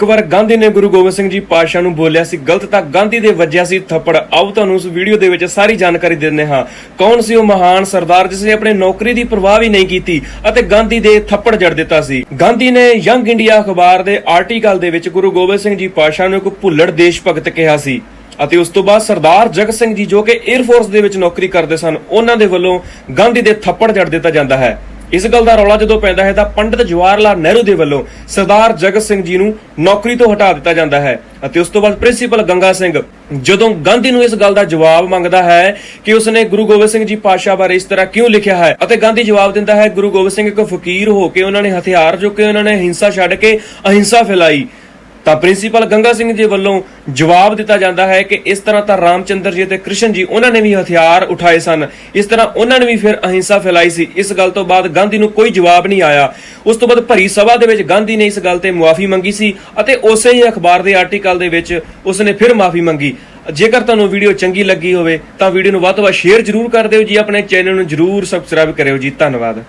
ਇੱਕ ਵਾਰ ਗਾਂਧੀ ਨੇ ਗੁਰੂ ਗੋਬਿੰਦ ਸਿੰਘ ਜੀ ਪਾਤਸ਼ਾਹ ਨੂੰ ਬੋਲਿਆ ਸੀ, ਗਲਤ ਤਾਂ ਗਾਂਧੀ ਦੇ ਵੱਜਿਆ ਸੀ, ਥੱਪੜ ਆਓ ਤੁਹਾਨੂੰ ਉਸ ਵੀਡੀਓ ਦੇ ਵਿੱਚ ਸਾਰੀ ਜਾਣਕਾਰੀ ਦਿੰਦੇ ਹਾਂ। ਕੌਣ ਸੀ ਉਹ ਮਹਾਨ ਸਰਦਾਰ ਜਿਸ ਨੇ ਆਪਣੇ ਨੌਕਰੀ ਦੀ ਪਰਵਾਹ ਵੀ ਨਹੀਂ ਕੀਤੀ ਅਤੇ ਗਾਂਧੀ ਦੇ ਥੱਪੜ ਜੜ ਦਿੱਤਾ ਸੀ? ਗਾਂਧੀ ਨੇ ਯੰਗ ਇੰਡੀਆ ਅਖਬਾਰ ਦੇ ਆਰਟੀਕਲ ਦੇ ਵਿੱਚ ਗੁਰੂ ਗੋਬਿੰਦ ਸਿੰਘ ਜੀ ਪਾਤਸ਼ਾਹ ਨੂੰ ਇੱਕ ਭੁੱਲੜ ਦੇਸ਼ ਭਗਤ ਕਿਹਾ ਸੀ ਅਤੇ ਉਸ ਤੋਂ ਬਾਅਦ ਸਰਦਾਰ ਜਗਤ ਸਿੰਘ ਜੀ ਜੋ ਕਿ 에ਅਰ ਫੋਰਸ ਦੇ ਵਿੱਚ ਨੌਕਰੀ ਕਰਦੇ ਸਨ, ਉਹਨਾਂ ਦੇ ਵੱਲੋਂ ਗਾਂਧੀ ਦੇ ਥੱਪੜ ਜੜ ਦਿੱਤਾ ਜਾਂਦਾ ਹੈ। ਇਸ ਗੱਲ ਦਾ ਰੌਲਾ ਜਦੋਂ ਪੈਂਦਾ ਹੈ ਤਾਂ ਪੰਡਿਤ ਜਵਾਹਰ ਲਾਲ ਨਹਿਰੂ ਦੇ ਵੱਲੋਂ ਸਰਦਾਰ ਜਗਤ ਸਿੰਘ ਜੀ ਨੂੰ ਨੌਕਰੀ ਤੋਂ ਹਟਾ ਦਿੱਤਾ ਜਾਂਦਾ ਹੈ ਅਤੇ ਉਸ ਤੋਂ ਬਾਅਦ ਪ੍ਰਿੰਸੀਪਲ ਗੰਗਾ ਸਿੰਘ ਜਦੋਂ ਗਾਂਧੀ ਨੂੰ ਇਸ ਗੱਲ ਦਾ ਜਵਾਬ ਮੰਗਦਾ ਹੈ ਕਿ ਉਸਨੇ ਗੁਰੂ ਗੋਬਿੰਦ ਸਿੰਘ ਜੀ ਪਾਤਸ਼ਾਹ ਬਾਰੇ ਇਸ ਤਰ੍ਹਾਂ ਕਿਉਂ ਲਿਖਿਆ ਹੈ ਅਤੇ ਗਾਂਧੀ ਜਵਾਬ ਦਿੰਦਾ ਹੈ, ਗੁਰੂ ਗੋਬਿੰਦ ਸਿੰਘ ਇੱਕ ਫਕੀਰ ਹੋ ਕੇ ਉਹਨਾਂ ਨੇ ਹਥਿਆਰ ਚੁੱਕੇ, ਉਹਨਾਂ ਨੇ ਹਿੰਸਾ ਛੱਡ ਕੇ ਅਹਿੰਸਾ ਫੈਲਾਈ। ਤਾਂ ਪ੍ਰਿੰਸੀਪਲ ਗੰਗਾ ਸਿੰਘ ਜੀ ਵੱਲੋਂ ਜਵਾਬ ਦਿੱਤਾ ਜਾਂਦਾ ਹੈ ਕਿ ਇਸ ਤਰ੍ਹਾਂ ਤਾਂ ਰਾਮਚੰਦਰ ਜੀ ਅਤੇ ਕ੍ਰਿਸ਼ਨ ਜੀ, ਉਹਨਾਂ ਨੇ ਵੀ ਹਥਿਆਰ ਉਠਾਏ ਸਨ। ਇਸ ਤਰ੍ਹਾਂ ਉਹਨਾਂ ਨੇ ਵੀ ਫਿਰ ਅਹਿੰਸਾ ਫੈਲਾਈ ਸੀ। ਇਸ ਗੱਲ ਤੋਂ ਬਾਅਦ ਗਾਂਧੀ ਨੂੰ ਕੋਈ ਜਵਾਬ ਨਹੀਂ ਆਇਆ। ਉਸ ਤੋਂ ਬਾਅਦ ਭਰੀ ਸਭਾ ਦੇ ਵਿੱਚ ਗਾਂਧੀ ਨੇ ਇਸ ਗੱਲ ਤੇ ਮੁਆਫੀ ਮੰਗੀ ਸੀ ਅਤੇ ਉਸੇ ਹੀ ਅਖਬਾਰ ਦੇ ਆਰਟੀਕਲ ਦੇ ਵਿੱਚ ਉਸਨੇ ਫਿਰ ਮਾਫੀ ਮੰਗੀ। ਜੇਕਰ ਤੁਹਾਨੂੰ ਵੀਡੀਓ ਚੰਗੀ ਲੱਗੀ ਹੋਵੇ ਤਾਂ ਵੀਡੀਓ ਨੂੰ ਵੱਧ ਤੋਂ ਵੱਧ ਸ਼ੇਅਰ ਜ਼ਰੂਰ ਕਰ ਦਿਓ ਜੀ। ਆਪਣੇ ਚੈਨਲ ਨੂੰ ਜ਼ਰੂਰ ਸਬਸਕ੍ਰਾਈਬ ਕਰਿਓ ਜੀ। ਧੰਨਵਾਦ।